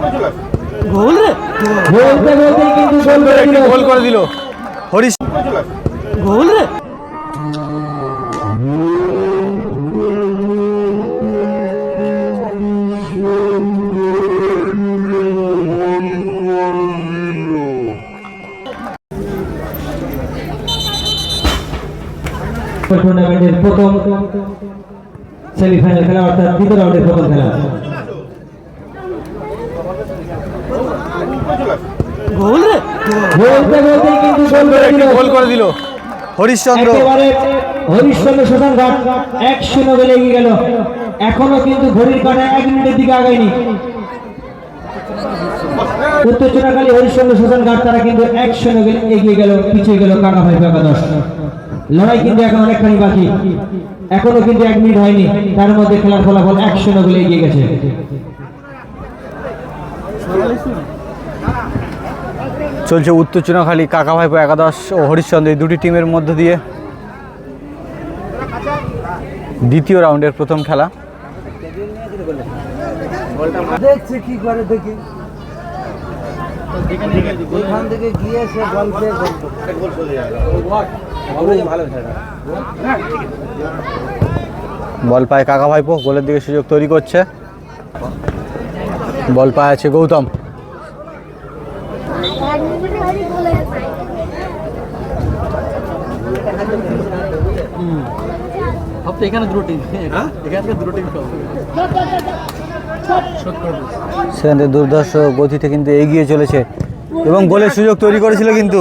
গোল রে? বলতে বলতে কিন্তু গোল করে দিল। গোল করে দিল। হরিশ গোল রে? টুর্নামেন্টের প্রথম সেমিফাইনাল খেলা অর্থাৎ দ্বিতীয় রাউন্ডের প্রথম খেলা গোল রে বলতে বলতে কিন্তু গোল করে দিল হরিশচন্দ্র হরিশ্চন্দ্র শ্মশান ঘাট এক শূন্য গোলে এগিয়ে গেল। এখনও কিন্তু ঘড়ির কাটা এক মিনিটের দিকে আগায়নি। উত্তেজনাকালী হরিশ্চন্দ্র শ্মশান ঘাট তারা কিন্তু এক শূন্য এগিয়ে গেল পিছিয়ে গেল কাকা ভাই একাদশ। লড়াই কিন্তু এখন অনেকখানি বাকি। এখনও কিন্তু এক মিনিট হয়নি। তার মধ্যে খেলার ফলাফল এক শূন্য গোলে এগিয়ে গেছে। চলছে উত্তর চুনাখালী কাকা ভাইপো একাদশ ও হরিশ্চন্দ্র এই দুটি টিমের মধ্য দিয়ে। দ্বিতীয় রাউন্ডের প্রথম খেলা। দেখছে কি করে দেখি। ওইখান থেকে গিয়ে সে বল পেয়ে গোল। চলে খেলা বল পায় কাকা ভাইপো গোলের দিকে সুযোগ তৈরি করছে। বল পায় আছে গৌতম। সব তো এখানে দুটো টিম এখান থেকে দুটো টিম সেখান থেকে দুর্ধর্ষ গতিতে কিন্তু এগিয়ে চলেছে এবং গোলের সুযোগ তৈরি করেছিল কিন্তু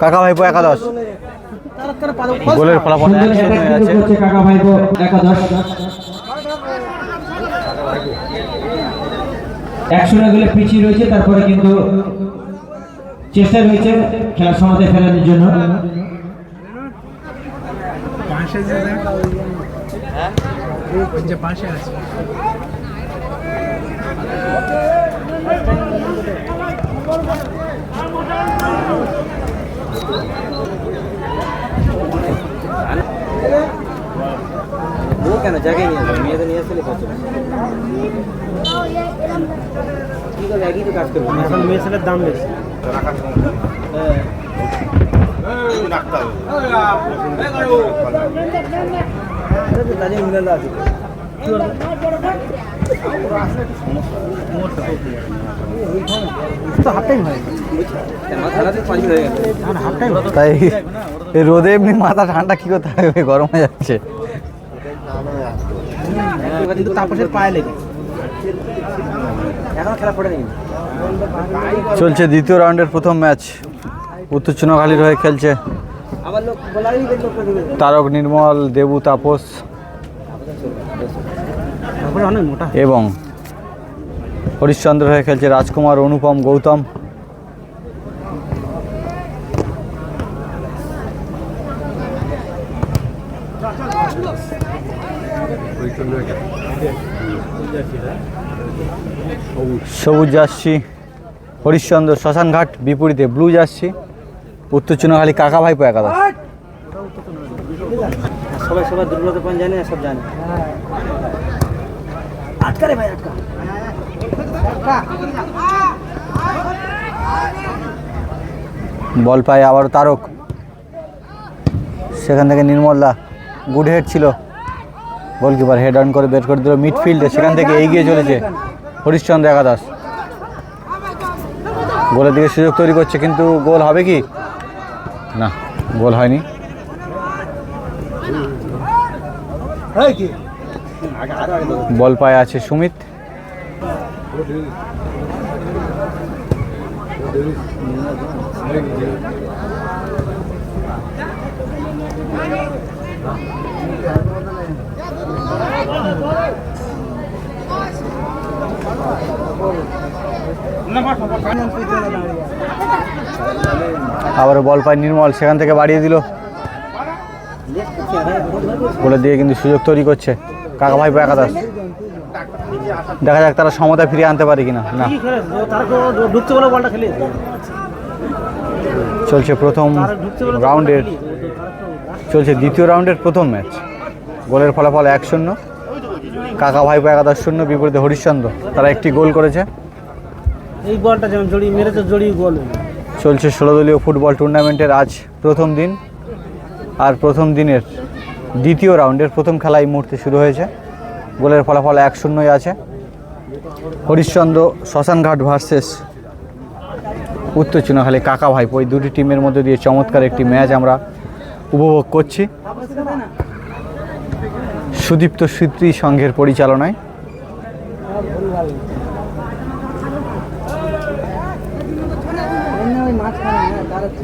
কাকা ভাইপো একাদশ গোলের ফলাফল হয়ে কাকা ভাইপো একাদশ। এক শূন্য গোলে পিছিয়ে রয়েছে তারপরে কিন্তু চেষ্টা রয়েছে খেলার সমাধায় ফেরানোর জন্য। ও কেন? জায়গায় নিয়ে যাবে মেয়েদের নিয়ে আসলে কত? কি করবে একই তো কাজ করবে। এখন মেয়ে ছেলের দাম বেশি। তাদের আছে। তাই রোদে এমনি মাথা ঠান্ডা কি করতে হবে? গরম হয়ে যাচ্ছে। কিন্তু তাপসের পায়ে লেগে। এখন খেলা পড়ে নেই চলছে দ্বিতীয় রাউন্ডের প্রথম ম্যাচ। উত্তর চুনাখালীর হয়ে খেলছে তারক নির্মল দেবু তাপস। এবং হরিশ্চন্দ্র হয়ে খেলছে রাজকুমার অনুপম গৌতম। সবুজ জার্সি হরিশ্চন্দ্র শ্মশানঘাট বিপরীতে ব্লু জার্সি উত্তর চুনাখালী কাকা ভাইপো একাদশ। সবাই সবাই দুর্বলতা পান জানে সব জানে। আটকা ভাই আটকা। বল পায় আবার তারক। সেখান থেকে নির্মলদা গুড হেড ছিল। গোলকিপার হেড অন করে বের করে দিল মিডফিল্ডে সেখান থেকে এগিয়ে চলেছে হরিশ্চন্দ্র একাদশ। গোলের দিকে সুযোগ তৈরি করছে কিন্তু গোল হবে কি? না গোল হয়নি। বল পায় আছে সুমিত। আবার বল পায় নির্মল, সেখান থেকে বাড়িয়ে দিল। গোলের দিয়ে কিন্তু সুযোগ তৈরি করছে। কাকা ভাই একাদশ। দেখা যাক তারা সমতা ফিরিয়ে আনতে পারে কিনা। না। চলছে প্রথম রাউন্ডের চলছে দ্বিতীয় রাউন্ডের প্রথম ম্যাচ গোলের ফলাফল এক শূন্য। কাকা ভাইপো একাদশ শূন্য, বিপরীতে হরিশ্চন্দ্র। তারা একটি গোল করেছে। এই বলটা যেমন জড়িয়ে মেরেছে, জড়িয়ে গোল চলছে ষোলো দলীয় ফুটবল টুর্নামেন্টের আজ প্রথম দিন। আর প্রথম দিনের দ্বিতীয় রাউন্ডের প্রথম খেলা এই মুহূর্তে শুরু হয়েছে। গোলের ফলাফল এক শূন্যই আছে। হরিশ্চন্দ্র শ্মশানঘাট ভার্সেস উত্তর চুনাখালী কাকা ভাইপো। এই দুটি টিমের মধ্যে দিয়ে চমৎকার একটি ম্যাচ আমরা উপভোগ করছি। সুদীপ্ত স্মৃতি সংঘের পরিচালনায় ওই মাঝখানে হ্যাঁ তারা ছুটে দেয়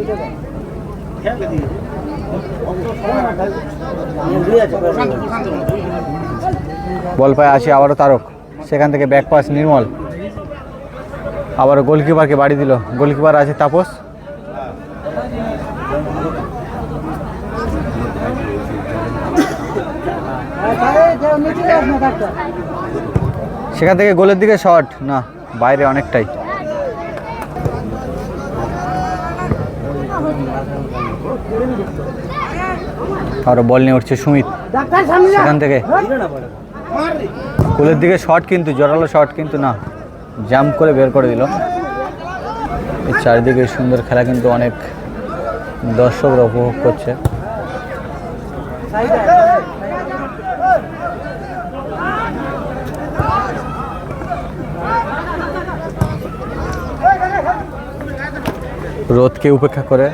বল পায়ে আসে, আবারও তারক। সেখান থেকে ব্যাক পাস নির্মল। আবারও গোলকিপারকে বাড়ি দিল। গোলকিপার আছে তাপস। সেখান থেকে গোলের দিকে শট না, বাইরে অনেকটাই। আরও বল নিয়ে উঠছে সুমিত। সেখান থেকে। কোলের দিকে শট কিন্তু জোরালো শট কিন্তু না। জাম্প করে বের করে দিল। এই চারিদিকে সুন্দর খেলা কিন্তু অনেক দর্শকরা উপভোগ করছে। রোদকে উপেক্ষা করে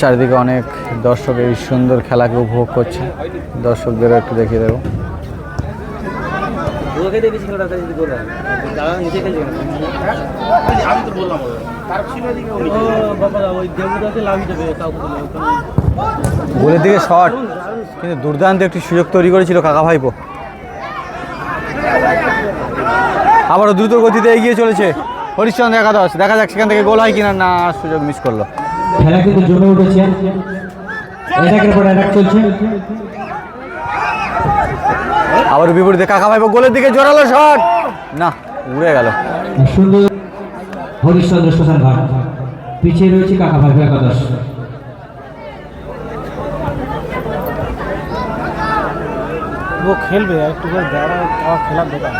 চারিদিকে অনেক দর্শক এই সুন্দর খেলাকে উপভোগ করছে। দর্শকদেরও একটু দেখিয়ে দেবো। গোলের দিকে শট কিন্তু দুর্দান্ত একটি সুযোগ তৈরি করেছিল কাকা ভাইপো। আবারও দ্রুত গতিতে এগিয়ে চলেছে। হরিশ্চন্দ্র একাদশ, দেখা যাক সেখান থেকে গোল হয় কিনা। না, সুযোগ মিস করল। খেলা কিন্তু জমে উঠেছে। অ্যাটাকের পর অ্যাটাক চলছে। আবার বিপরীতে কাকা ভাইপো গোলের দিকে জোরালো শট না উড়ে গেল। সুন্দর হরিশ্চন্দ্র শ্মশান ঘাট। পিছিয়ে রয়েছে কাকা ভাই একাদশ। ও খেলবে একটু করে দাঁড়া আবার খেলার দোকান।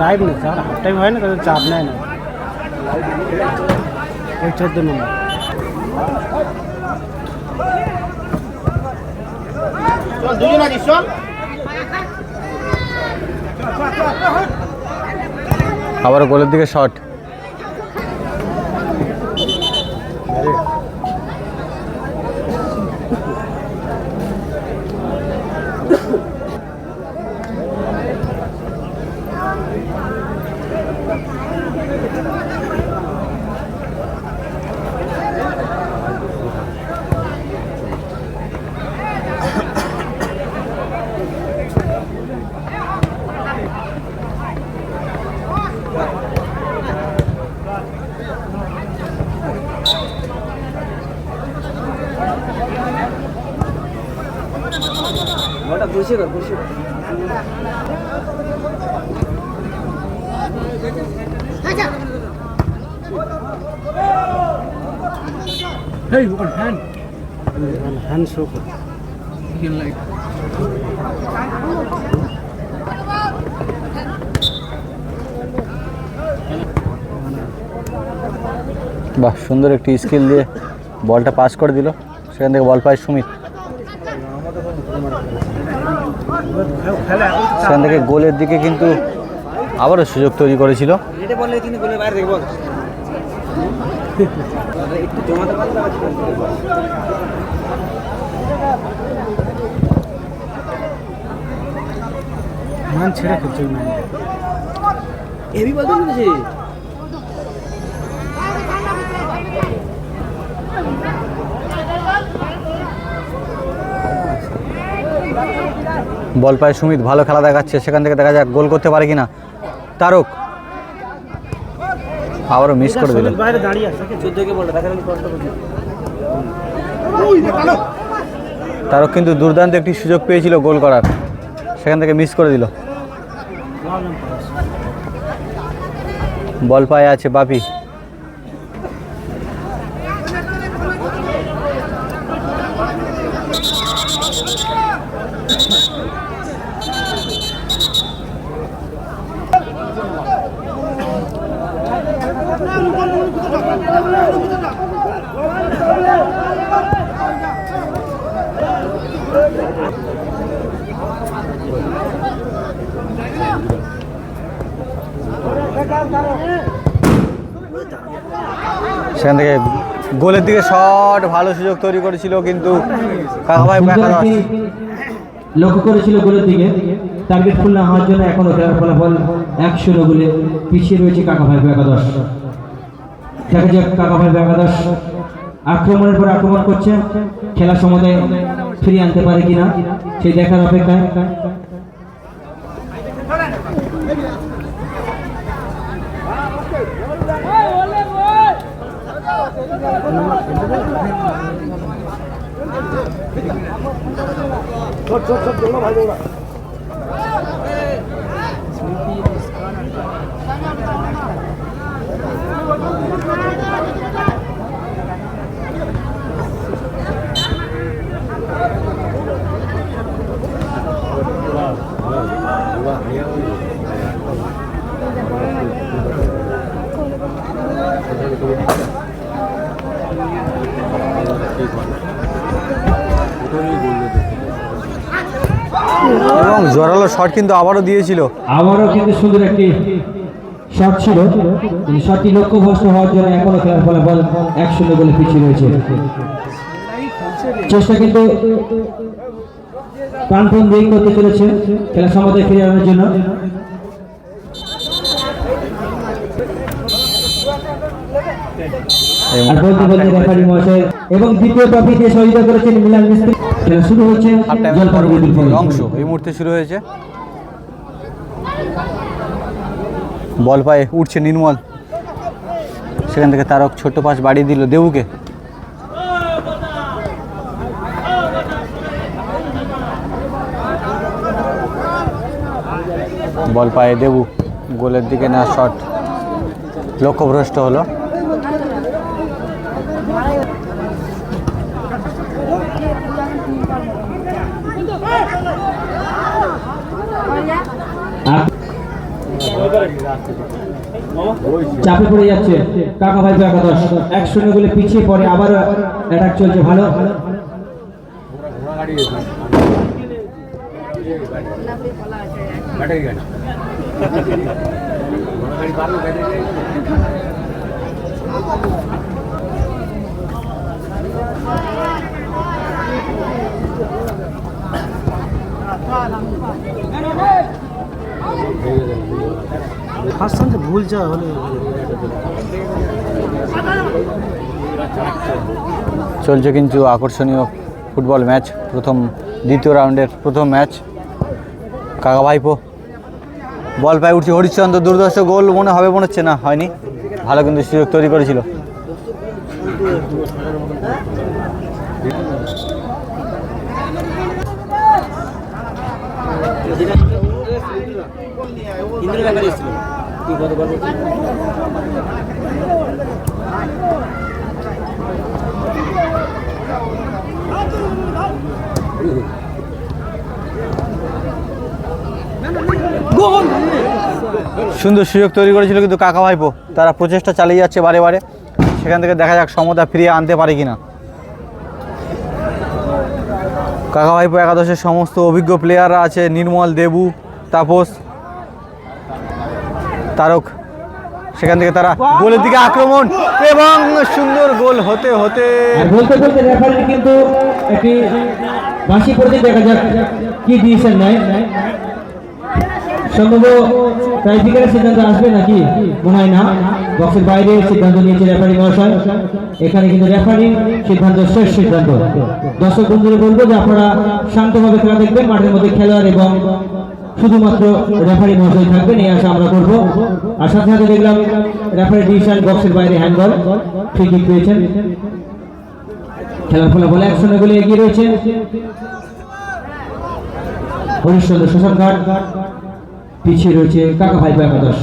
টাইম নেই স্যার হাফ টাইম হয় না তাদের চাপ নেয় না। এই চোদ্দ নম্বর। আবার গোলের দিকে শট বসে কর বসে Hey, what hand? Hand show কর You can like. বাহ সুন্দর একটি স্কিল দিয়ে বলটা পাস করে দিল সেখান থেকে বল পায় সুমিত সেখান থেকে গোলের দিকে কিন্তু আবারও সুযোগ তৈরি করেছিল। মান ছেড়ে খেলছে মান বলতে নিয়েছে বল পায় সুমিত, ভালো খেলা দেখাচ্ছে, সেখান থেকে দেখা যাক গোল করতে পারে কিনা। তারক। আবারও মিস করে দিল। তারক কিন্তু দুর্দান্ত একটি সুযোগ পেয়েছিল গোল করার। সেখান থেকে মিস করে দিল। বল পায়ে আছে বাপি সেখান থেকে গোলের দিকে শট ভালো সুযোগ তৈরি করেছিল কিন্তু কাকাভাই একাদশ লক্ষ্য করেছিল গোলের দিকে। টার্গেট ফুল না হওয়ার জন্য এখনও খেলার ফলাফল একশো শূন্য গোলে পিছিয়ে রয়েছে কাকা ভাই একাদশ। দেখা যাক কাকা ভাই একাদশ আক্রমণের পর আক্রমণ করছে। খেলার সময় ফিরিয়ে আনতে পারে কিনা সেই দেখার অপেক্ষায়। এবং জোরালো শট কিন্তু আবারও দিয়েছিল। আবারও কিন্তু সুন্দর একটি শট ছিল। শটটি লক্ষ্যভ্রষ্ট হওয়ার জন্য এখনও খেলার ফলাফল এক শূন্য গোলে পিছিয়ে রয়েছে। চেষ্টা কিন্তু প্রাণপণ দিয়ে করতে চলেছে খেলা সমাধায় ফিরে আনার জন্য। এবং দ্বিতীয় ট্রফি দিয়ে সহযোগিতা করেছেন মিলান মিস্ত্রি। খেলা শুরু। অংশ এই মুহূর্তে শুরু হয়েছে। বল পায়ে উঠছে নির্মল। সেখান থেকে তারক ছোট্ট পাশ বাড়িয়ে দিল দেবুকে। বল পায়ে দেবু গোলের দিকে না শট লক্ষ্যভ্রষ্ট হলো। চাপে পড়ে যাচ্ছে। কাকা ভাই একাদশ। এক শূন্য গোলে পিছিয়ে পড়ে আবার অ্যাটাক চলছে ভালো। ভুল যা হলে। চলছে কিন্তু আকর্ষণীয় ফুটবল ম্যাচ প্রথম দ্বিতীয় রাউন্ডের প্রথম ম্যাচ। কাকা ভাইপো বল পায়ে উঠছে হরিশ্চন্দ্র দুর্দর্শ গোল মনে হবে মনে হচ্ছে না হয়নি। ভালো কিন্তু সুযোগ তৈরি করেছিল। ইন্দ্র সুন্দর সুযোগ তৈরি করেছিল কিন্তু কাকা ভাইপো। তারা প্রচেষ্টা চালিয়ে যাচ্ছে বারে বারে। সেখান থেকে দেখা যাক সমতা ফিরিয়ে আনতে পারে কিনা। কাকা ভাইপো একাদশের সমস্ত অভিজ্ঞ প্লেয়াররা আছে, নির্মল, দেবু, তাপস। তারক, সেখান থেকে তারা গোলের দিকে আক্রমণ এবং সুন্দর গোল হতে হতে কিন্তু দেখা যাক কি ডিসিশন নেয় সম্ভব ট্রাইফিকারের সিদ্ধান্ত আসবে নাকি? মনে হয় না। সিদ্ধান্ত নিয়েছে রেফারি এখানে কিন্তু রেফারি সিদ্ধান্ত সিদ্ধান্ত। দর্শক বন্ধুরা বলব যে আপনারা শান্তভাবে খেলা দেখবেন, মাঠের মধ্যে খেলোয়াড় এবং শুধুমাত্র রেফারি মহাশয় থাকবেন, এই আশা আমরা করব। আর সাথে সাথে দেখলাম রেফারি ডিসিশন বক্সের বাইরে হ্যান্ডবল ফ্রি পেয়েছেন। খেলার বলে শূন্য গোলে এগিয়ে রয়েছে। হরিশ্চন্দ্র শোষণ ঘাট পিছিয়ে রয়েছে কাকা ভাই একাদশ।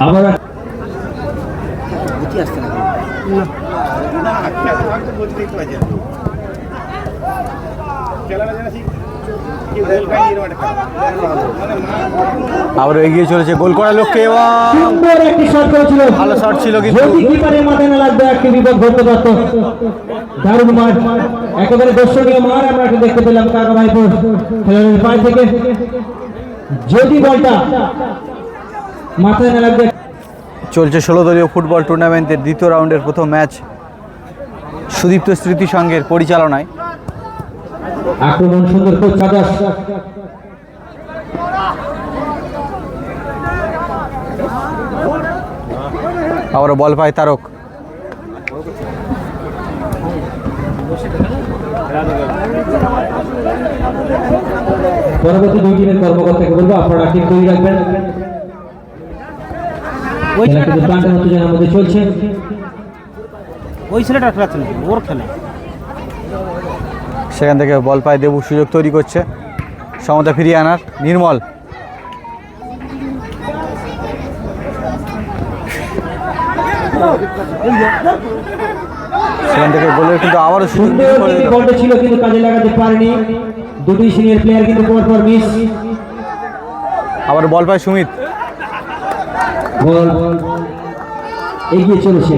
আবার আবার এগিয়ে চলেছে গোল করার লক্ষ্যে সুন্দর একটি শট করেছিল। ভালো শট ছিল কিন্তু। দারুণ মাঠ। একেবারে দর্শনীয় মাঠ আমরা দেখতে পেলাম কাকা ভাইপুর খেলোয়াড়ের থেকে। যদি বলটা চলছে ষোলো দলীয় ফুটবল টুর্নামেন্টের দ্বিতীয় রাউন্ডের প্রথম ম্যাচ সুদীপ্ত স্মৃতি সংঘের পরিচালনায়। আক্রমণ সুন্দর আবারও বল পায় তারক। পরবর্তী দুই টিমের কর্মকর্তাকে বলব আপনারা টিম তৈরি রাখবেন। খেলা কিন্তু প্রান্তের উত্তেজনার মধ্যে চলছে। ওই ছেলেটা খেলাচ্ছে না ওর খেলা। সেখান থেকে বল পায় দেবু সুযোগ তৈরি করছে। সমতা ফিরিয়ে আনার নির্মল। সেখান থেকে গোলের কিন্তু আবারও। বলটা ছিল কিন্তু কাজে লাগাতে পারেনি। দুটি সিনিয়র প্লেয়ার কিন্তু পর পর মিস আবার বল পায় সুমিত। বল। এগিয়ে চলেছে।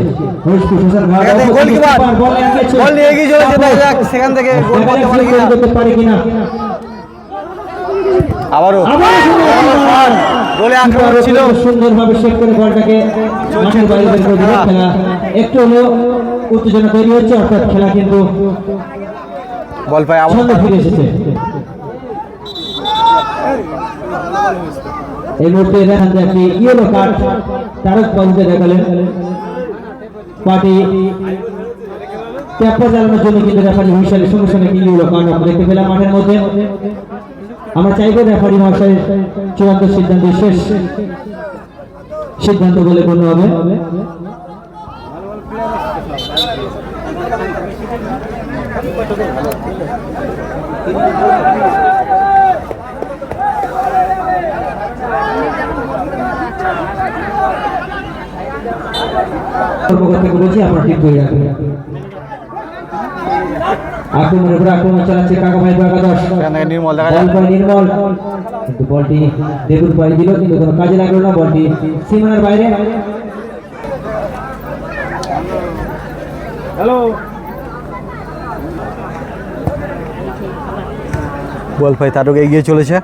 বল এগিয়ে চলেছে। সেখান থেকে গোল করতে পারে কিনা। গোল আবারও। আবার গোলে আক্রমণ ছিল। সুন্দরভাবে শেষ করে বলটাকে মাঠের বাইরে বের করে দিল। খেলা একটু হলেও উত্তেজনা তৈরি হচ্ছে অর্থাৎ খেলা কিন্তু বল পায় আবার ফিরে এসেছে। এই মুহূর্তে দেখান একটি ইয়েলো কার্ড তারক বাবুকে দেখালেন পার্টি ট্যাপা চালানোর জন্য কিন্তু রেফারি হুইসালের সঙ্গে সঙ্গে একটি ইয়েলো কার্ড আমরা দেখতে পেলাম মাঠের মধ্যে। আমরা চাইব রেফারি মহাশয়ের চূড়ান্ত সিদ্ধান্ত শেষ সিদ্ধান্ত বলে গণ্য হবে। কর্মকর্তাকে বলছি আপনার ঠিক করে রাখবেন আক্রমণের উপর আক্রমণ চালাচ্ছে কাকা ভাই একাদশ। সেখান থেকে নির্মল বল নির্মল। কিন্তু বলটি দেবুর পায়ে দিল কিন্তু কোনো কাজে লাগল না বলটি সীমানার বাইরে। হ্যালো। বল পাই তারক এগিয়ে চলেছে।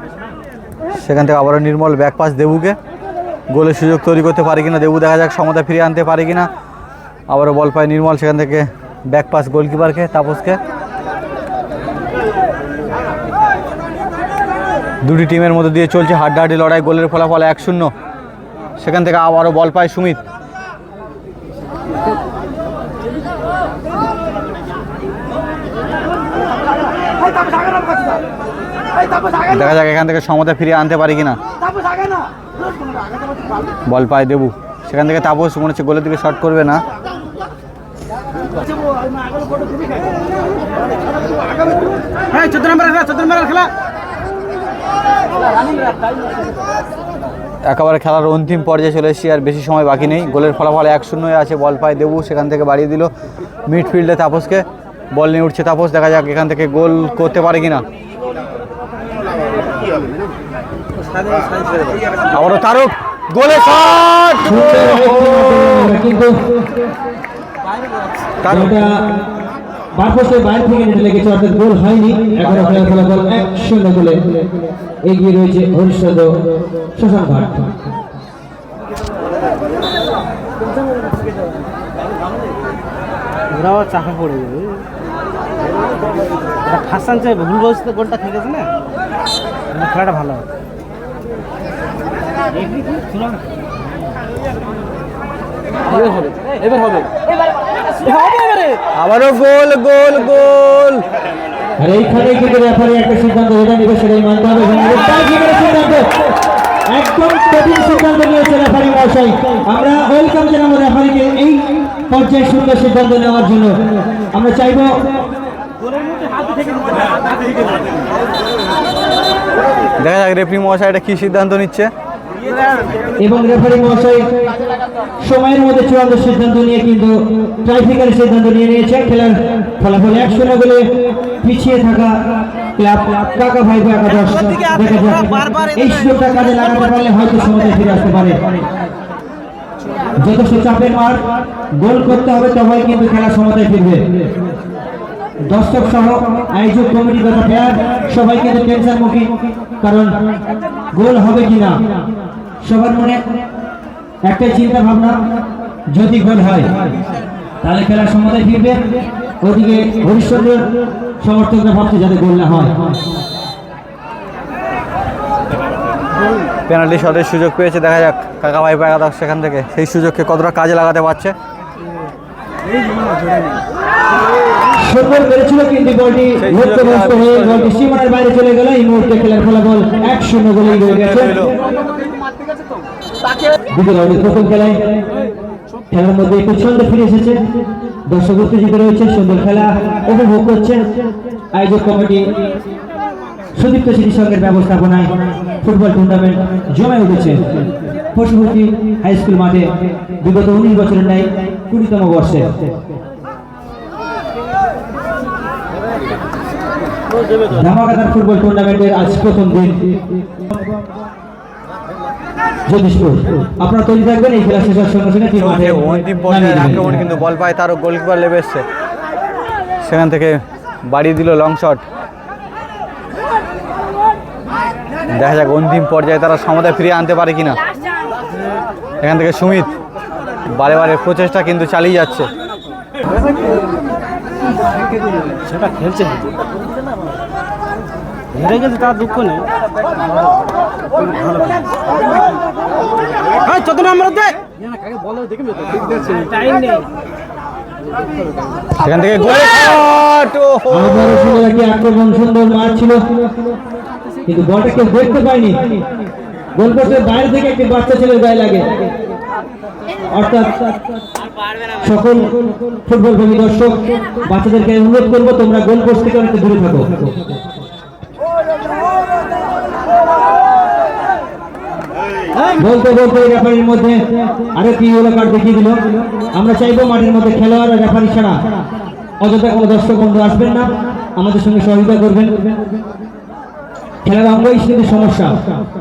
সেখান থেকে আবারও নির্মল ব্যাক পাস দেবুকে। গোলের সুযোগ তৈরি করতে পারে কিনা, দেবু দেখা যাক, সমতা ফিরিয়ে আনতে পারে কিনা। আবারও বল পায় নির্মল, সেখান থেকে ব্যাক পাস গোলকিপারকে তাপসকে। দুটি টিমের মধ্যে দিয়ে চলছে হাড্ডাহাড্ডি লড়াই, গোলের ফলাফল এক শূন্য। সেখান থেকে আবারও বল পায় সুমিত। দেখা যাক এখান থেকে সমতা ফিরিয়ে আনতে পারি কিনা। বল পায় দেবু। সেখান থেকে তাপস মনে হচ্ছে গোলের দিকে শট করবে না। হ্যাঁ নম্বর খেলা। একেবারে খেলার অন্তিম পর্যায়ে চলে এসেছি আর বেশি সময় বাকি নেই। গোলের ফলাফল এক শূন্যই আছে বল পায় দেবু। সেখান থেকে বাড়িয়ে দিল মিডফিল্ডে তাপসকে। বল নিয়ে উঠছে তাপস দেখা যাক এখান থেকে গোল করতে পারে কিনা। আবারও তারক গোলে শট! কিন্তু তারক। বারপোস্টের বাইরে থেকে নেটে লেগেছে অর্থাৎ গোল হয়নি। এখনও খেলার ফলাফল এক শূন্য গোলে এগিয়ে রয়েছে হরিশ্চন্দ্র শ্মশান ঘাট ওরাও চাপে পড়ে যাবে ভুল বয়সে গোলটা থেকেছে না? মানে খেলাটা ভালো হবে। আবারও গোল গোল গোল এইখানে কিন্তু রেফারি একটা সিদ্ধান্ত যেটা নেবে সেটাই মানতে হবে সিদ্ধান্ত একদম কঠিন সিদ্ধান্ত নিয়েছে রেফারি মহাশয় আমরা ওয়েলকাম জানাব রেফারিকে এই পর্যায়ে সুন্দর সিদ্ধান্ত নেওয়ার জন্য আমরা চাইব দেখা যাক রেফরি মহাশয় এটা কী সিদ্ধান্ত নিচ্ছে? এবং রেফারি মহাশয় সময়ের মধ্যে চূড়ান্ত সিদ্ধান্ত নিয়ে কিন্তু ট্রাইফিকাল সিদ্ধান্ত নিয়ে নিয়েছে খেলার ফলাফল এক শূন্য বলে পিছিয়ে থাকা ক্লাব কাকা ভাই একাদশ দেখা যাক এই সুযোগটা কাজে লাগাতে পারলে হয়তো সময় ফিরে আসতে পারে। যথেষ্ট চাপের মার গোল করতে হবে তবেই কিন্তু খেলা সমতায় ফিরবে। দর্শক সহ আয়োজক কমিটি তথা প্লেয়ার সবাই কিন্তু টেনশন মুখী কারণ গোল হবে কিনা? সবার মনে একটাই চিন্তা ভাবনা যদি গোল হয় তাহলে খেলা সমতায় ফিরবে। ওদিকে হরিশ্চন্দ্রের সমর্থকরা ভাবছে যাতে গোল না হয়। পেনাল্টি শটের সুযোগ পেয়েছে দেখা যাক কাকা ভাই একাদশ সেখান থেকে। সেই সুযোগকে কতটা কাজে লাগাতে পারছে। সুন্দর কিন্তু বলটি হয়ে আর বলটি সীমানার বাইরে চলে গেল। এই মুহূর্তে খেলার ফলাফল এক শূন্য গোলেই রয়ে গেছে। প্রথম খেলায়। খেলার মধ্যে একটু ছন্দ ফিরে এসেছে। দর্শক উত্তেজিত রয়েছে সুন্দর খেলা উপভোগ করছে আয়োজক কমিটি। সুদীপ্ত স্মৃতি সংঘের ব্যবস্থাপনায় ফুটবল টুর্নামেন্ট জমে উঠেছে। পশুপতি হাই স্কুল মাঠে বিগত উনিশ বছরের ন্যায় কুড়িতম বর্ষে। ধামাকাদার ফুটবল টুর্নামেন্টের আজ প্রথম দিন। জ্যোতিষপুর আপনারা তৈরি থাকবেন এই খেলা শেষ হওয়ার সঙ্গে সঙ্গে টিম মাঠে চলছে অন্তিম আক্রমণ কিন্তু বল পায় তারও গোলকিপার লেবে এসছে। সেখান থেকে বাড়িয়ে দিল লং শট দেখা যাক অন্তিম পর্যায়ে তারা সমতায় ফিরিয়ে আনতে পারে কিনা। এখান থেকে সুমিত বারে বারে প্রচেষ্টা কিন্তু চালিয়ে যাচ্ছে। সেটা খেলছে হেরে গেছে তার দুঃখ নেই। চত নম্বর দে টাইম নেই সেখান থেকে গোল। আক্রমণ সুন্দর মার ছিল। কিন্তু বলটা কেউ দেখতে পায়নি। গোলপোস্টের বাইরে থেকে একটি বাচ্চা ছেলের গায়ে লাগে। অর্থাৎ সকল ফুটবল প্রেমী দর্শক, বাচ্চাদেরকে অনুরোধ করব, তোমরা গোল পোস্ট থেকে অনেকটা দূরে থাকো। বলতে বলতে রেফারির মধ্যে আরেকটি ইয়েলো কার্ড দেখিয়ে দিল? আমরা চাইব মাঠের মধ্যে খেলোয়াড় আর রেফারি ছাড়া অযথা কোনো দর্শক বন্ধু আসবেন না। আমাদের সঙ্গে সহযোগিতা করবেন। খেলার অঙ্গই কিন্তু সমস্যা।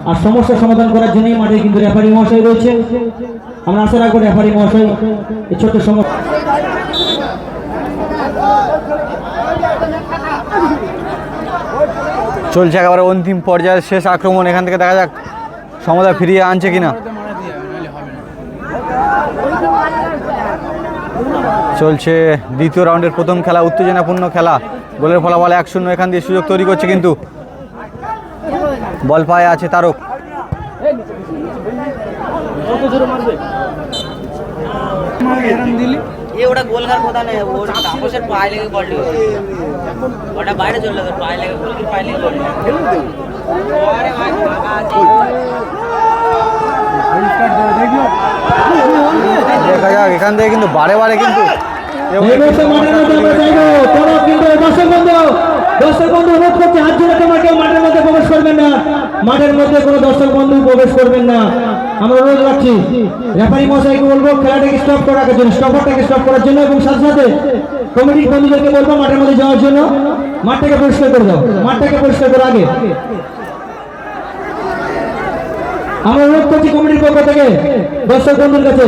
আর সমস্যা সমাধান করার জন্যই মাঠে কিন্তু রেফারি মহাশয় রয়েছে। আমরা আশা রাখব রেফারি মহাশয় এই ছোট্ট সমস্যা চলছে একেবারে অন্তিম পর্যায়ের শেষ আক্রমণ। এখান থেকে দেখা যাক সমতা ফিরিয়ে আনছে কিনা? চলছে দ্বিতীয় রাউন্ডের প্রথম খেলা, উত্তেজনাপূর্ণ খেলা। গোলের ফলাফল এক শূন্য, এখান দিয়ে সুযোগ তৈরি করছে কিন্তু। বল পায়ে আছে তারক। বাইরে চলে দেখা যাক এখান থেকে কিন্তু বারে বারে কিন্তু মাঠের মধ্যে আমরা চাইব তোমরা কিন্তু দর্শক বন্ধু অনুরোধ করছে হাত জোড়া তোমরা কেউ মাঠের মধ্যে প্রবেশ করবেন না। মাঠের মধ্যে কোনো দর্শক বন্ধু প্রবেশ করবেন না। আমরা অনুরোধ রাখছি রেফারি মশাইকে বলব খেলাটাকে স্টপ করার জন্য স্টপারটাকে স্টপ করার জন্য এবং সাথে সাথে কমিটির বন্ধুদেরকে বলব মাঠের মধ্যে যাওয়ার জন্য মাঠটাকে পরিষ্কার করে দাও। মাঠটাকে পরিষ্কার করো আগে আমরা অনুরোধ করছি কমিটির পক্ষ থেকে দর্শক বন্ধুর কাছে।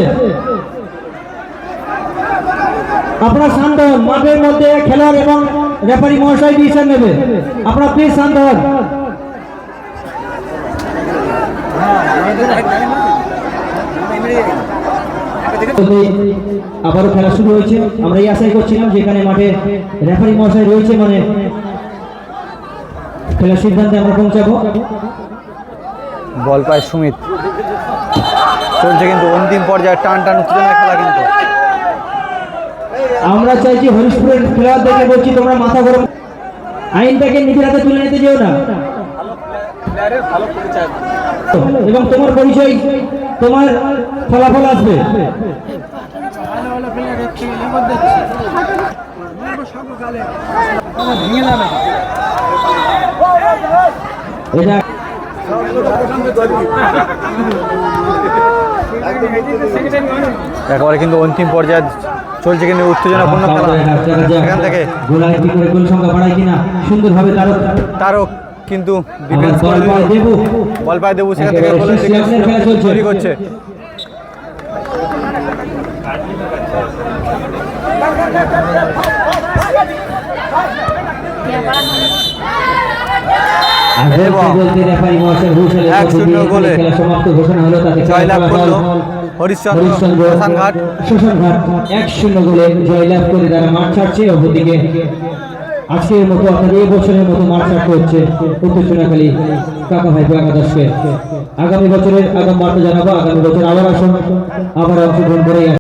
আপনারা শান্ত হন, মাঠের মধ্যে খেলার এবং রেফারি মহাশয় ডিসিশন নেবে। আপনারা প্লিজ শান্ত হন। আবারও খেলা শুরু হয়েছে। আমরা এই আশাই করছিলাম যেখানে মাঠে রেফারি মহাশয় রয়েছে মানে খেলার সিদ্ধান্তে আমরা পৌঁছাবো। বল পায় সুমিত। চলছে কিন্তু অন্তিম পর্যায়ে টান টান উত্তেজনা খেলা কিন্তু। আমরা চাইছি হরিশপুরের খেলোয়াড়দেরকে বলছি, তোমরা মাথা গরম আইনটাকে নিজের হাতে তুলে নিতে যেও না। এবং তোমার পরিচয়, তোমার ফলাফল আসবে। এটা একেবারে কিন্তু অন্তিম পর্যায়ে চলছে কিন্তু উত্তেজনাপূর্ণ এখান থেকে সুন্দরভাবে তারও কিন্তু বল পায় দেবু, সেখান থেকে। তৈরি করছে এবং বলতে রেফারি মহাশয় হুইসেলের এক শূন্য গোলে খেলা সমাপ্ত ঘোষণা হলো তাতে জয়লাভ খেলার হরিশ্চন্দ্র হরিশ্চন্দ্র শ্মশানঘাট। শ্মশানঘাট এক শূন্য গোলে জয়লাভ করে তারা মাঠ ছাড়ছে অপরদিকে আজকের মতো এই বছরের মতো মাঠ ছাড়তে হচ্ছে উত্তর চুনাখালী কাকা ভাই একাদশকে আগামী বছরের আগাম বার্তা জানাব আগামী বছর আবার আসুন আবার অংশগ্রহণ করে